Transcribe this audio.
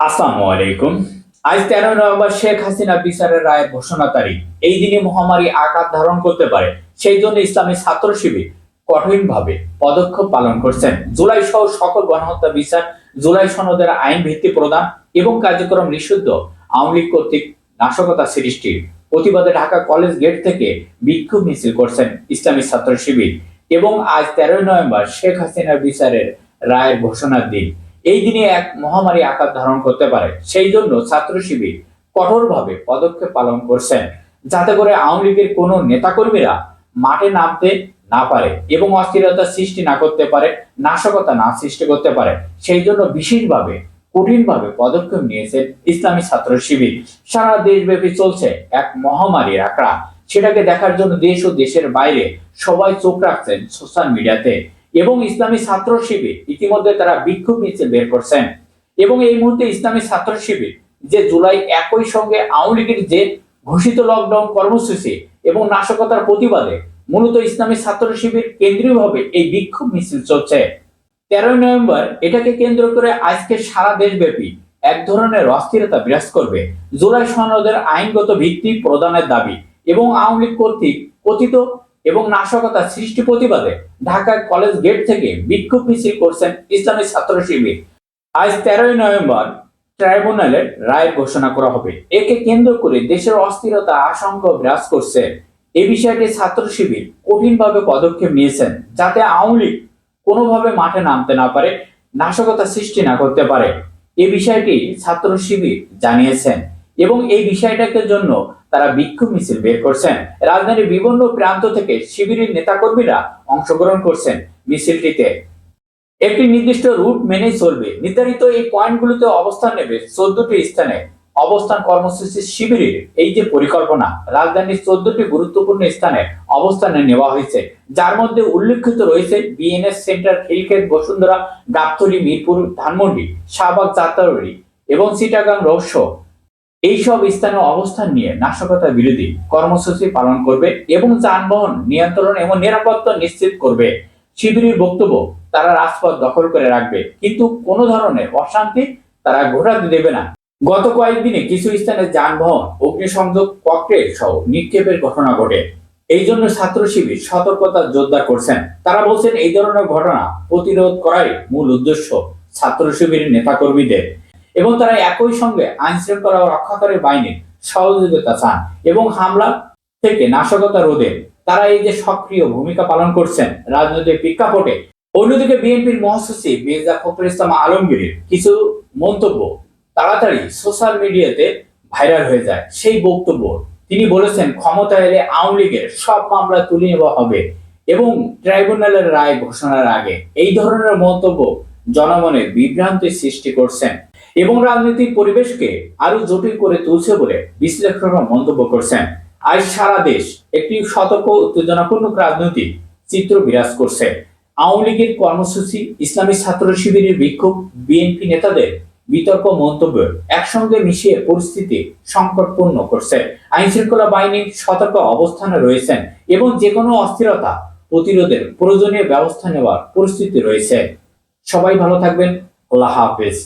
আসসালামু আলাইকুম। আজ তেরো নভেম্বর শেখ হাসিনা বিচারের রায় ঘোষণা তারিখ। এই দিনে মহামারী আকার ধারণ করতে পারে, সেই জন্য ইসলামী ছাত্র শিবির কঠিনভাবে পদক্ষেপ পালন করছেন। জুলাই সহ সকল গণহত্যা বিচার, জুলাই সনদের আইন ভিত্তি প্রদান এবং কার্যক্রম নিষিদ্ধ আওয়ামী লীগ কর্তৃক নাশকতা সৃষ্টির প্রতিবাদে ঢাকা কলেজ গেট থেকে বিক্ষোভ মিছিল করছেন ইসলামী ছাত্র শিবির এবং আজ তেরোই নভেম্বর শেখ হাসিনার বিচারের রায়ের ঘোষণার দিন। এই দিনে এক মহামারী আকার ধারণ করতে পারে। সেই জন্য ছাত্র শিবির কঠোরভাবে পদক্ষেপ পালন করছেন, যাতে করে আওয়ামী লীগের কোনো নেতাকর্মীরা মাঠে নামতে না পারে এবং অস্থিরতা সৃষ্টি না করতে পারে, নাশকতা না সৃষ্টি করতে পারে। সেই জন্য বিশেষভাবে, কঠিনভাবে পদক্ষেপ নিয়েছেন ইসলামী ছাত্র শিবির। সারা দেশব্যাপী চলছে এক মহামারীর আঁকড়া। সেটাকে দেখার জন্য দেশ ও দেশের বাইরে সবাই চোখ রাখছেন সোশ্যাল মিডিয়াতে এবং ইসলামী ছাত্র শিবির ইতিমধ্যে তারা বিক্ষোভ মিছিল বের করছেন। এবং এই মুহূর্তে ইসলামী ছাত্র শিবির যে জুলাই একই সঙ্গে আওয়ামী লীগের যে ঘোষিত লকডাউন কর্মসূচি এবং নাশকতার প্রতিবাদে মূলত ইসলামী ছাত্র শিবির কেন্দ্রীয়ভাবে এই বিক্ষোভ মিছিল চলছে। তেরোই নভেম্বর এটাকে কেন্দ্র করে আজকে সারা দেশব্যাপী এক ধরনের অস্থিরতা বিরাজ করবে। জুলাই সনদের আইনগত ভিত্তি প্রদানের দাবি এবং আওয়ামী লীগ কর্তৃক কথিত এবং নাশকতা সৃষ্টি প্রতিবাদে ঢাকার কলেজ গেট থেকে বিক্ষোভ মিছিল করছেন ইসলামী ছাত্র শিবির। আজ তেরোই নভেম্বর ট্রাইব্যুনালের রায় ঘোষণা করা হবে। একে কেন্দ্র করে দেশের অস্থিরতা আশঙ্কা বিরাজ করছে। এ বিষয়টি ছাত্র শিবির কঠিনভাবে পদক্ষেপ নিয়েছেন যাতে আওয়ামী লীগ কোনোভাবে মাঠে নামতে না পারে, নাশকতা সৃষ্টি না করতে পারে। এ বিষয়টি ছাত্র শিবির জানিয়েছেন। এবং এই বিষয়টাকে জন্য তারা বিক্ষোভ মিছিল বের করছেন। রাজধানীর বিভিন্ন প্রান্ত থেকে শিবিরের নেতাকর্মীরা অংশগ্রহণ করছেন মিছিলটিতে। একটি নির্দিষ্ট রুট মেনে চলবে। নির্ধারিত এই পয়েন্টগুলোতে অবস্থান নেবে চোদ্দটি স্থানে। অবস্থান কর্মসূচি শিবিরের এই যে পরিকল্পনা, রাজধানীর চোদ্দটি গুরুত্বপূর্ণ স্থানে অবস্থানে নেওয়া হয়েছে। যার মধ্যে উল্লেখিত রয়েছে বিএনএস সেন্টার খিলক্ষেত, বসুন্ধরা, গাবতলী, মিরপুর, ধানমন্ডি, শাহবাগ যাত্রাবাড়ি এবং সিটাগাং রহস্য। এইসব স্থানে অবস্থান নিয়ে নাশকতা বিরোধী কর্মসূচি পালন করবে এবং যানবাহন নিয়ন্ত্রণ এবং নিরাপত্তা নিশ্চিত করবে। শিবিরের বক্তব্য তারা রাজপথ দখল করে রাখবে, কিন্তু কোনো ধরনের অশান্তি তারা ঘোরাতে দেবে না। গত কয়েকদিনে কিছু স্থানে যানবাহন, অগ্নিসংযোগ, ককটেল সহ নিক্ষেপের ঘটনা ঘটে। এই জন্য ছাত্র শিবির সতর্কতা জোরদার করছেন। তারা বলছেন, এই ধরনের ঘটনা প্রতিরোধ করাই মূল উদ্দেশ্য ছাত্র শিবিরের নেতাকর্মীদের। এবং তারা একই সঙ্গে আইন শৃঙ্খলা রক্ষাকারী বাহিনীর সহযোগিতা চান এবং হামলা থেকে নাশকতা রোধে তারা এই যে সক্রিয় ভূমিকা পালন করছেন রাজনৈতিক প্রেক্ষাপটে, অন্যদিকে বিএনপির মহাসচিব মির্জা ফখরুল ইসলাম আলমগীরের কিছু মন্তব্য তাড়াতাড়ি সোশ্যাল মিডিয়াতে ভাইরাল হয়ে যায়। সেই বক্তব্য তিনি বলেছেন ক্ষমতা এলে আওয়ামী লীগের সব মামলা তুলে নেওয়া হবে এবং ট্রাইব্যুনালের রায় ঘোষণার আগে এই ধরনের মন্তব্য জনমনে বিভ্রান্তি সৃষ্টি করছেন। এবং রাজনৈতিক পরিবেশকে আরও জটিল করে তুলছে বলে বিশ্লেষকরা মন্তব্য করছেন। আজ সারা দেশ একটি সতর্ক উত্তেজনাপূর্ণ রাজনৈতিক চিত্র বিরাজ করছে। আওয়ামী লীগের কর্মসূচি, ইসলামী ছাত্র শিবিরের বিক্ষোভ, বিএনপি নেতাদের বিতর্ক মন্তব্য একসঙ্গে মিশিয়ে পরিস্থিতি সংকটপূর্ণ করছে। আইন শৃঙ্খলা বাহিনী সতর্ক অবস্থানে রয়েছেন এবং যে কোনো অস্থিরতা প্রতিরোধের প্রয়োজনীয় ব্যবস্থা নেওয়ার পরিস্থিতি রয়েছে। সবাই ভালো থাকবেন। আল্লাহ হাফেজ।